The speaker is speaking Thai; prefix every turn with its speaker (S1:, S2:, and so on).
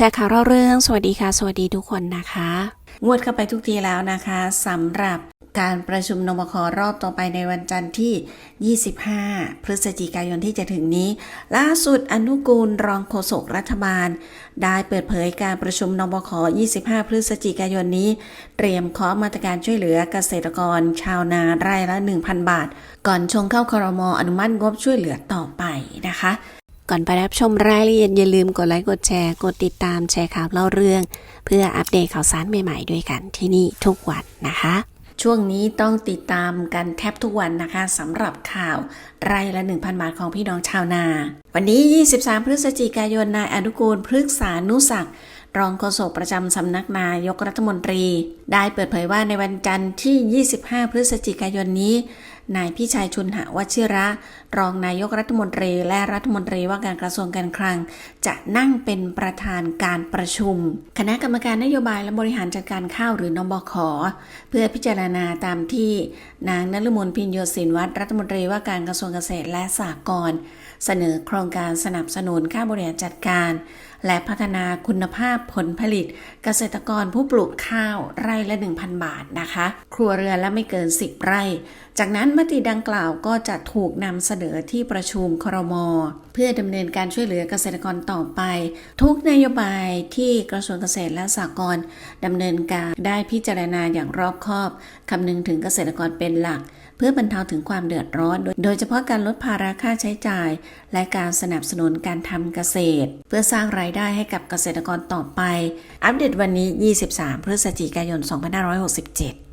S1: แชร์ข่าวเล่าเรื่อง สวัสดีค่ะ สวัสดีทุกคนนะคะ งวดเข้าไปทุกทีแล้วนะคะสำหรับการประชุมนมครอบต่อไปในวันจันทร์ที่ 25 พฤศจิกายนที่จะถึงนี้ ล่าสุดอนุกูลรองโฆษกรัฐบาล ได้เปิดเผยการประชุมนมค 25 พฤศจิกายนนี้ เตรียมขอมาตรการช่วยเหลือเกษตรกร ชาวนาไร่ละ 1,000 บาท ก่อนชงเข้าครมอนุมัติงบช่วยเหลือต่อไปนะคะ ก่อนไปรับชมรายละเอียดอย่าลืมกดไลค์กดแชร์ กดติดตามแชร์ข่าวเล่าเรื่อง เพื่ออัปเดตข่าวสารใหม่ ๆ ด้วยกันที่นี่ทุกวันนะคะ ช่วงนี้ต้องติดตามกันแทบทุกวันนะคะสำหรับข่าวไร่ละ 1,000 บาทของพี่น้องชาวนา วันนี้ 23 พฤศจิกายนนายอนุกูลพฤกษานุศักดิ์รองโฆษกประจำสำนักนายกรัฐมนตรี ได้เปิดเผยว่าในวันจันทร์ที่ 25 พฤศจิกายนนี้ นายพิชัยชุนหวชิระ รองนายกรัฐมนตรีและรัฐมนตรีว่าการกระทรวงการคลัง จะนั่งเป็นประธานการประชุม คณะกรรมการนโยบายและบริหารจัดการข้าวหรือนบขเพื่อพิจารณาตามที่นางนฤมลพินโยศินวัตรรัฐมนตรีว่าการกระทรวงเกษตรและสหกรณ์เสนอโครงการสนับสนุนค่าบริหารจัดการ และพัฒนาคุณภาพผลผลิต เกษตรกรผู้ปลูกข้าวไร่ละ 1,000 บาทนะคะ ครัวเรือนละไม่เกิน 10 ไร่ จากนั้นมติดังกล่าวก็จะถูกนำเสนอที่ประชุมครม เพื่อดำเนินการช่วยเหลือเกษตรกรต่อไป ทุกนโยบายที่กระทรวงเกษตรและสหกรณ์ดำเนินการได้พิจารณาอย่างรอบคอบคำนึงถึงเกษตรกรเป็นหลัก เพื่อบรรเทาถึงความเดือดร้อน โดยเฉพาะการลดภาระค่าใช้จ่าย และการสนับสนุนการทำเกษตร เพื่อสร้างรายได้ให้กับเกษตรกรต่อไป อัปเดตวันนี้ 23 พฤศจิกายน 2567